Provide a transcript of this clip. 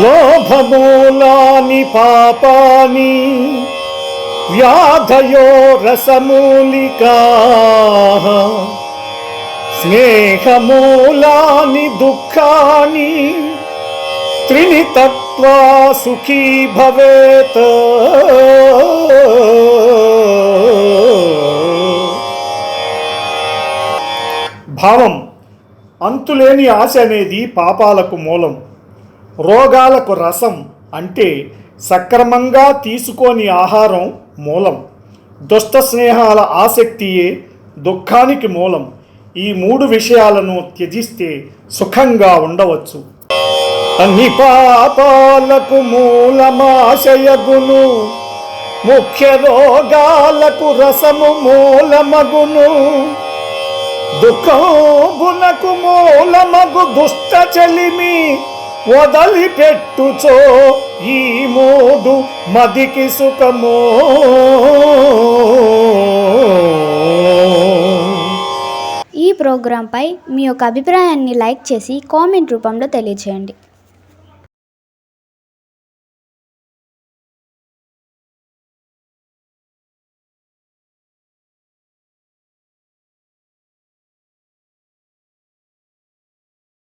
లోభమూలాని పాపాని వ్యాధయో రసమూలికా స్నేహమూలాని దుఃఖాని త్రిని తత్వా సుఖీ భవేత్. భావం అంతులేని ఆశ అనేది పాపాలకు మూలం. రోగాలకు రసం అంటే సక్రమంగా తీసుకోని ఆహారం మూలం. దుష్ట స్నేహాల ఆసక్తియే దుఃఖానికి మూలం. ఈ మూడు విషయాలను త్యజిస్తే సుఖంగా ఉండవచ్చు. అన్ని పాపాలకు మూలమాశయగును. ముఖ్య రోగాలకు రసము మూలమగును. దుఃఖమునకు మూలమగు దుష్ట చలిమి. వదలిపెట్టుచో ఈ మూడు మదికి సుఖమో. ఈ ప్రోగ్రాంపై మీ యొక్క అభిప్రాయాన్ని లైక్ చేసి కామెంట్ రూపంలో తెలియచేయండి.